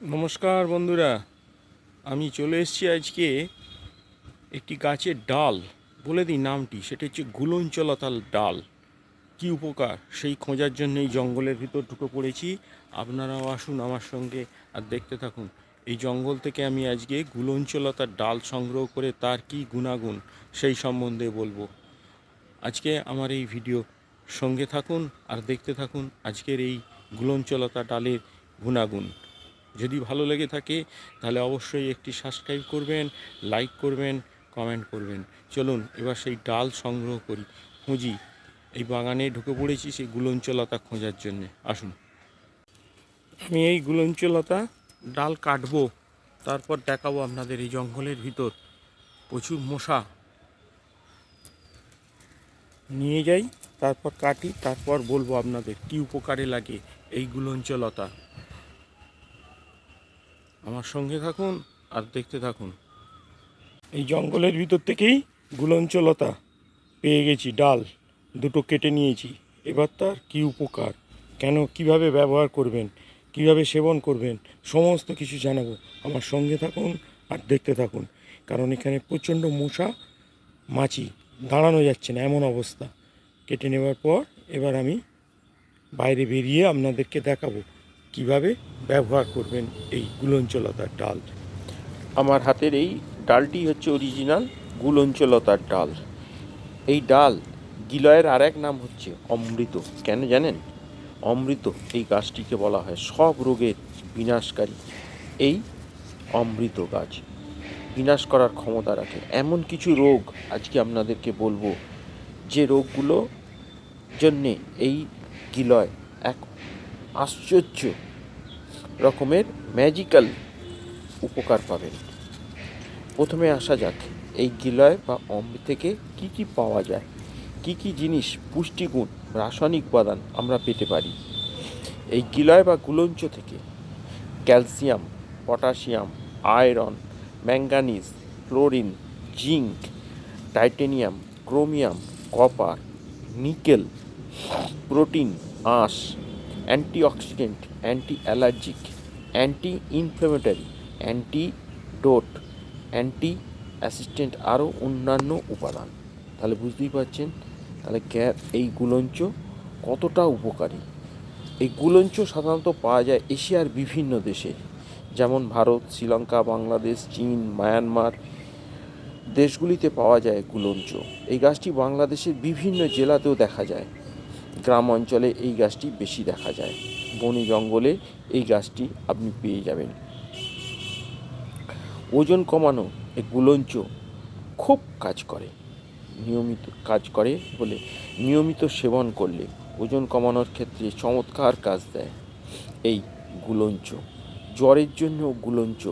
নমস্কার বন্ধুরা, আমি চলে এসেছি আজকে একটি গাছের ডাল, বলে দিই নামটি, সেটা হচ্ছে গুলঞ্চলতাল ডাল। কি উপকার? সেই খোঁজার জন্য এই জঙ্গলের ভিতর ঢুকে পড়েছি। আপনারাও আসুন আমার সঙ্গে আর দেখতে থাকুন। এই জঙ্গল থেকে আমি আজকে গুলঞ্চলতার ডাল সংগ্রহ করে তার কি গুণাগুণ, সেই সম্বন্ধে বলব। আজকে আমার এই ভিডিও, সঙ্গে থাকুন আর দেখতে থাকুন আজকের এই গুলঞ্চলতা ডালের গুণাগুণ। যদি ভালো লেগে থাকে, তাহলে অবশ্যই একটি সাবস্ক্রাইব করবেন লাইক করবেন কমেন্ট করবেন। চলুন, এবার সেই ডাল সংগ্রহ করি, খুঁজি। এই বাগানে ঢুকে পড়েছি সেই গুলঞ্চলতা খোঁজার জন্যে। আসুন। আমি এই গুলঞ্চলতা ডাল কাটবো, তারপর দেখাবো আপনাদের এই জঙ্গলের ভিতর। প্রচুর মশা। নিয়ে যাই, তারপর কাটি, তারপর বলব আপনাদের কি উপকারে লাগে এই গুলঞ্চলতা। আমার সঙ্গে থাকুন আর দেখতে থাকুন। এই জঙ্গলের ভিতর থেকেই গুলঞ্চলতা পেয়ে গেছি, ডাল দুটো কেটে নিয়েছি। এবার তার কি উপকার? কেন কীভাবে ব্যবহার করবেন? কীভাবে সেবন করবেন? সমস্ত কিছু জানাব। আমার সঙ্গে থাকুন আর দেখতে থাকুন, কারণ এখানে প্রচণ্ড মশা, মাছি দাঁড়ানো যাচ্ছে না, এমন অবস্থা। কেটে নেওয়ার পর এবার আমি বাইরে বেরিয়ে আপনাদেরকে দেখাবো। কীভাবে ব্যবহার করবেন এই গুলঞ্চলতার ডাল? আমার হাতের এই ডালটি হচ্ছে অরিজিনাল গুলঞ্চলতার ডাল। এই ডাল গিলয়ের আর এক নাম হচ্ছে অমৃত। কেন জানেন? অমৃত, এই গাছটিকে বলা হয় সব রোগের বিনাশকারী। এই অমৃত গাছ বিনাশ করার ক্ষমতা রাখে। এমন কিছু রোগ আজকে আপনাদেরকে বলব, যে রোগগুলো জন্যে এই গিলয় এক আশ্চর্য রকমের ম্যাজিক্যাল উপকার পাবেন। প্রথমে আসা যাক, এই গিলয় বা অমৃত থেকে কি কি পাওয়া যায়? কি কি জিনিস, পুষ্টিগুণ, রাসায়নিক উপাদান আমরা পেতে পারি? এই গিলয় বা গুলঞ্চ থেকে calcium, potassium, iron, manganese, chlorine, zinc, titanium, chromium, copper, nickel, protein, আঁশ antioxidant anti allergic anti inflammatory antidote anti assistant আরও অন্যান্য উপাদান। তাহলে বুঝতেই পারছেন, তাহলে গ্যা এই গুলঞ্চ কতটা উপকারী? এই গুলঞ্চ সাধারণত পাওয়া যায় এশিয়ার বিভিন্ন দেশে। যেমন ভারত, শ্রীলঙ্কা, বাংলাদেশ, চীন, মায়ানমার দেশগুলিতে পাওয়া যায় গুলঞ্চ। এই গাছটি বাংলাদেশের বিভিন্ন জেলাতেও দেখা যায়। গ্রাম অঞ্চলে এই গাছটি বেশি দেখা যায়। বনে জঙ্গলে এই গাছটি আপনি পেয়ে যাবেন। ওজন কমানো এই গুলঞ্চ খুব কাজ করে। নিয়মিত কাজ করে বলে নিয়মিত সেবন করলে ওজন কমানোর ক্ষেত্রে চমৎকার কাজ দেয় এই গুলঞ্চ। জ্বরের জন্য গুলঞ্চ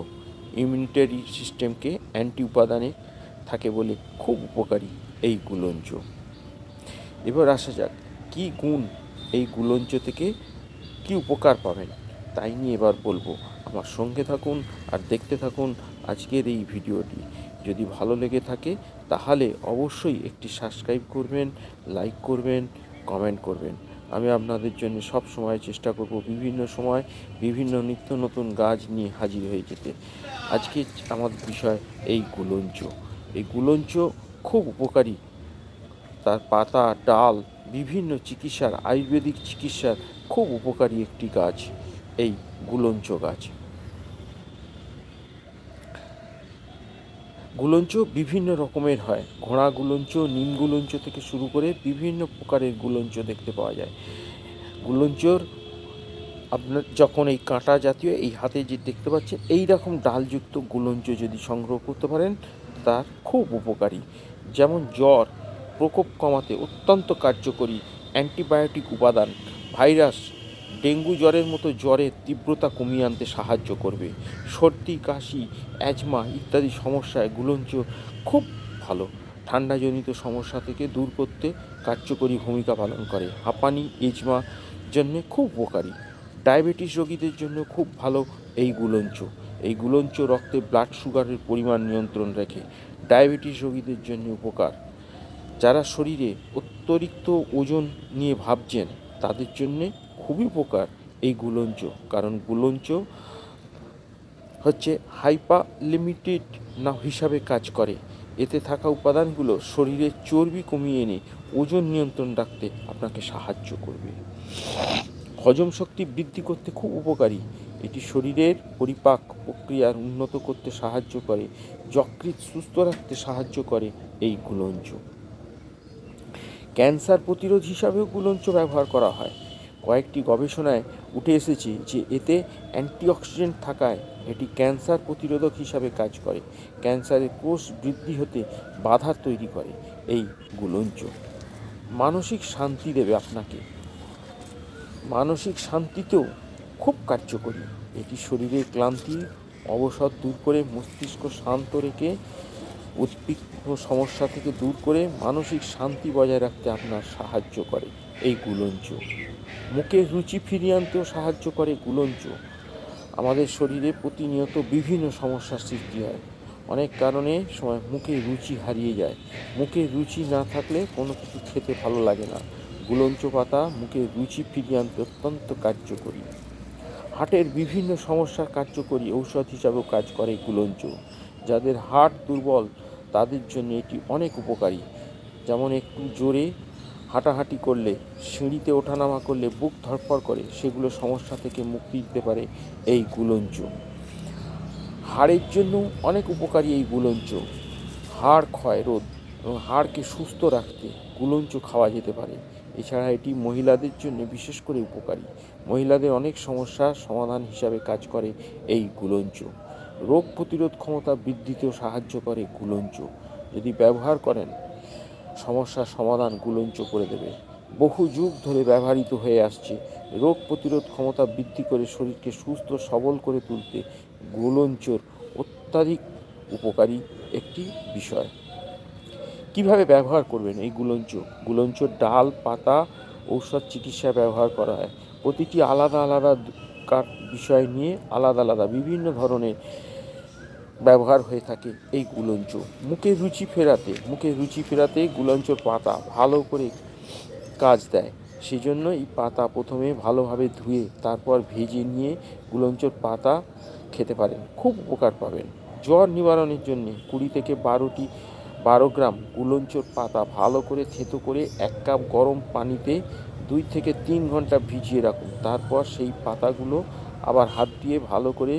ইমিউনিটারি সিস্টেমকে অ্যান্টি উপাদানে থাকে বলে খুব উপকারী এই গুলঞ্চ। এবার আসা যাক কি গুণ এই গুলঞ্চ থেকে কি উপকার পাবেন? তাই নিয়ে এবার বলব, আমার সঙ্গে থাকুন আর দেখতে থাকুন আজকের এই ভিডিওটি। যদি ভালো লেগে থাকে, তাহলে অবশ্যই একটি সাবস্ক্রাইব করবেন লাইক করবেন কমেন্ট করবেন। আমি আপনাদের জন্য সব সময় চেষ্টা করব বিভিন্ন সময় বিভিন্ন নিত্য নতুন গাছ নিয়ে হাজির হয়ে যেতে। আজকে আমাদের বিষয় এই গুলঞ্চ। এই গুলঞ্চ খুব উপকারী। তার পাতা, ডাল বিভিন্ন চিকিৎসার, আয়ুর্বেদিক চিকিৎসার খুব উপকারী একটি গাছ, এই গুলঞ্চ গাছ। গুলঞ্চ বিভিন্ন রকমের হয়। ঘোড়া গুলঞ্চ, নিম গুলঞ্চ থেকে শুরু করে বিভিন্ন প্রকারের গুলঞ্চ দেখতে পাওয়া যায়। গুলঞ্চর আপনার যখন এই কাঁটা জাতীয় এই হাতে যে দেখতে পাচ্ছেন, এই রকম ডালযুক্ত গুলঞ্চ যদি সংগ্রহ করতে পারেন, তার খুব উপকারী। যেমন জ্বর প্রকোপ কমাতে অত্যন্ত কার্যকরী অ্যান্টিবায়োটিক উপাদান। ভাইরাস ডেঙ্গু জ্বরের মতো জ্বরের তীব্রতা কমিয়ে আনতে সাহায্য করবে। সর্দি, কাশি, অ্যাজমা ইত্যাদি সমস্যায় গুলঞ্চ খুব ভালো। ঠান্ডাজনিত সমস্যা থেকে দূর করতে কার্যকরী ভূমিকা পালন করে। হাঁপানি এজমা জন্যে খুব উপকারী। ডায়াবেটিস রোগীদের জন্য খুব ভালো এই গুলঞ্চ। এই গুলঞ্চ রক্তে ব্লাড সুগারের পরিমাণ নিয়ন্ত্রণ রাখে। ডায়াবেটিস রোগীদের জন্য উপকার। যারা শরীরে অতিরিক্ত ওজন নিয়ে ভাবছেন, তাদের জন্যে খুবই উপকার এই গুলঞ্চ। কারণ গুলঞ্চ হচ্ছে হাইপা লিমিটেড না হিসাবে কাজ করে। এতে থাকা উপাদানগুলো শরীরের চর্বি কমিয়ে এনে ওজন নিয়ন্ত্রণ রাখতে আপনাকে সাহায্য করবে। হজম শক্তি বৃদ্ধি করতে খুব উপকারী। এটি শরীরের পরিপাক প্রক্রিয়ার উন্নত করতে সাহায্য করে, যকৃৎ সুস্থ রাখতে সাহায্য করে এই গুলঞ্চ। ক্যান্সার প্রতিরোধ হিসাবেও গুলঞ্চ ব্যবহার করা হয়। কয়েকটি গবেষণায় উঠে এসেছে যে এতে অ্যান্টিঅক্সিডেন্ট থাকায় এটি ক্যান্সার প্রতিরোধক হিসাবে কাজ করে। ক্যান্সারের কোষ বৃদ্ধি হতে বাধা তৈরি করে এই গুলঞ্চ মানসিক শান্তি দেবে আপনাকে। মানসিক শান্তিতেও খুব কার্যকরী। এটি শরীরের ক্লান্তি অবসর দূর করে মস্তিষ্ক শান্ত রেখে উদ্বিগ্ন সমস্যা থেকে দূর করে মানসিক শান্তি বজায় রাখতে আপনার সাহায্য করে। এই গুলঞ্চ। মুখে রুচি ফিরিয়ে আনতেও সাহায্য করে গুলঞ্চ। আমাদের শরীরে প্রতিনিয়ত বিভিন্ন সমস্যার সৃষ্টি হয়। অনেক কারণে সময় মুখে রুচি হারিয়ে যায়। মুখে রুচি না থাকলে কোনো কিছু খেতে ভালো লাগে না। গুলঞ্চ পাতা মুখে রুচি ফিরিয়ে আনতে অত্যন্ত কার্যকরী। হার্টের বিভিন্ন সমস্যার কার্যকরী ঔষধ হিসাবেও কাজ করে গুলঞ্চ। যাদের হার্ট দুর্বল তাদের জন্য এটি অনেক উপকারী। যেমন একটু জোরে হাঁটাহাঁটি করলে, সিঁড়িতে ওঠানামা করলে বুক ধরফর করে, সেগুলো সমস্যা থেকে মুক্তি দিতে পারে এই গুলঞ্চ। হাড়ের জন্য অনেক উপকারী এই গুলঞ্চ। হাড় ক্ষয় রোধ এবং হাড়কে সুস্থ রাখতে গুলঞ্চ খাওয়া যেতে পারে। এছাড়া এটি মহিলাদের জন্য বিশেষ করে উপকারী। মহিলাদের অনেক সমস্যার সমাধান হিসাবে কাজ করে এই গুলঞ্চ। রোগ প্রতিরোধ ক্ষমতা বৃদ্ধিতেও সাহায্য করে গুলঞ্চ যদি ব্যবহার করেন, সমস্যার সমাধান গুলঞ্চ করে দেবে। বহু যুগ ধরে ব্যবহৃত হয়ে আসছে রোগ প্রতিরোধ ক্ষমতা বৃদ্ধি করে শরীরকে সুস্থ সবল করে তুলতে গুলঞ্চর অত্যাধিক উপকারী একটি বিষয়। কীভাবে ব্যবহার করবেন এই গুলঞ্চ গুলঞ্চর ডাল, পাতা, ঔষধ চিকিৎসায় ব্যবহার করা হয়। প্রতিটি আলাদা আলাদা কার বিষয় নিয়ে আলাদা আলাদা বিভিন্ন ধরনের ব্যবহার হয়ে থাকে এই গুলঞ্চ। মুখে রুচি ফেরাতে, মুখে রুচি ফেরাতে গুলঞ্চর পাতা ভালো করে কাজ দেয়। সেই জন্য এই পাতা প্রথমে ভালোভাবে ধুয়ে, তারপর ভেজে নিয়ে গুলঞ্চর পাতা খেতে পারেন। খুব উপকার পাবেন। জ্বর নিবারণের জন্য কুড়ি থেকে বারোটি, বারো গ্রাম গুলঞ্চর পাতা ভালো করে থেতো করে এক কাপ গরম পানিতে দুই থেকে তিন ঘণ্টা ভিজিয়ে রাখুন। তারপর সেই পাতাগুলো আবার হাত দিয়ে ভালো করে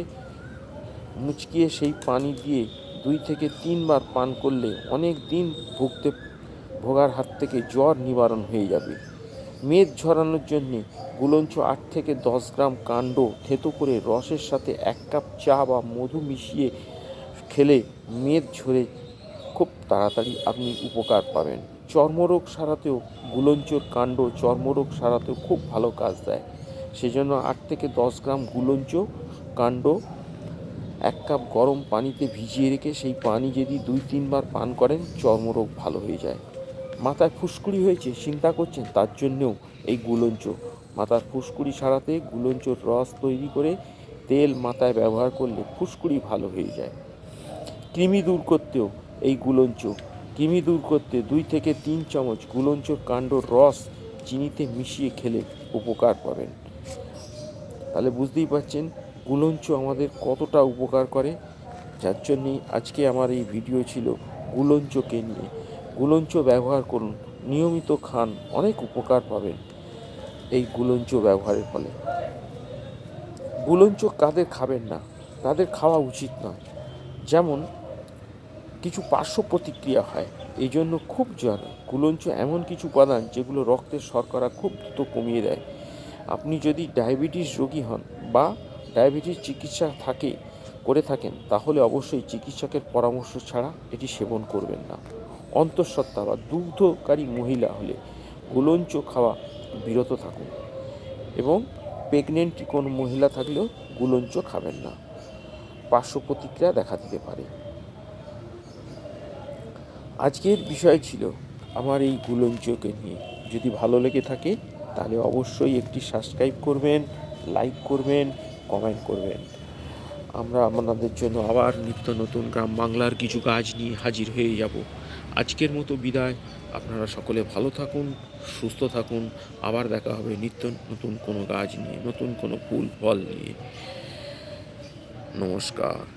মুচকিয়ে সেই পানি দিয়ে দুই থেকে তিনবার পান করলে অনেক দিন ভুগতে, ভোগার হাত থেকে জ্বর নিবারণ হয়ে যাবে। মেদ ঝরানোর জন্যে গুলঞ্চ আট থেকে দশ গ্রাম কাণ্ড থেতো করে রসের সাথে এক কাপ চা বা মধু মিশিয়ে খেলে মেদ ঝরে খুব তাড়াতাড়ি আপনি উপকার পাবেন। চর্মরোগ সারাতেও গুলঞ্চর কাণ্ড, চর্মরোগ সারাতেও খুব ভালো কাজ দেয়। সেজন্য আট থেকে দশ গ্রাম গুলঞ্চ কাণ্ড, এক কাপ গরম পানিতে ভিজিয়ে রেখে সেই পানি যদি দুই, তিনবার পান করেন, চর্মরোগ ভালো হয়ে যায়। মাথায় ফুসকুড়ি হয়েছে, চিন্তা করছেন, তার জন্যেও এই গুলঞ্চ। মাথার ফুসকুড়ি সারাতে গুলঞ্চর রস তৈরি করে তেল মাথায় ব্যবহার করলে ফুসকুড়ি ভালো হয়ে যায়। কৃমি দূর করতেও এই গুলঞ্চ কৃমি দূর করতে দুই থেকে তিন চামচ গুলঞ্চ কাণ্ডর রস চিনিতে মিশিয়ে খেলে উপকার পাবেন। তাহলে বুঝতেই পারছেন গুলঞ্চ আমাদের কতটা উপকার করে। যার জন্যেই আজকে আমার এই ভিডিও ছিল গুলঞ্চকে নিয়ে। গুলঞ্চ ব্যবহার করুন, নিয়মিত খান, অনেক উপকার পাবেন এই গুলঞ্চ ব্যবহারের ফলে। গুলঞ্চ কাদের খাবেন না, তাদের খাওয়া উচিত নয়। যেমন কিছু পার্শ্ব প্রতিক্রিয়া হয়। এই জন্য খুব জ্বর গুলঞ্চ এমন কিছু উপাদান যেগুলো রক্তের শর্করা খুব দ্রুত কমিয়ে দেয়। আপনি যদি ডায়াবেটিস রোগী হন বা ডায়াবেটিস চিকিৎসা থাকে, করে থাকেন, তাহলে অবশ্যই চিকিৎসকের পরামর্শ ছাড়া এটি সেবন করবেন না। অন্তঃসত্ত্বা বা দুগ্ধকারী মহিলা হলে গুলঞ্চ খাওয়া বিরত থাকুন এবং প্রেগনেন্ট কোনো মহিলা থাকলেও গুলঞ্চ খাবেন না। পার্শ্ব প্রতিক্রিয়া দেখা দিতে পারে। আজকের বিষয় ছিল আমার এই গুলঞ্চকে নিয়ে। যদি ভালো লেগে থাকে, তাহলে অবশ্যই একটি সাবস্ক্রাইব করবেন লাইক করবেন কমেন্ট করবেন। আমরা আপনাদের জন্য আবার নিত্য নতুন গ্রাম বাংলার কিছু গাছ নিয়ে হাজির হয়ে যাব। আজকের মতো বিদায়। আপনারা সকলে ভালো থাকুন, সুস্থ থাকুন। আবার দেখা হবে নিত্য নতুন কোনো গাছ নিয়ে, নতুন কোনো ফুল, ফল নিয়ে। নমস্কার।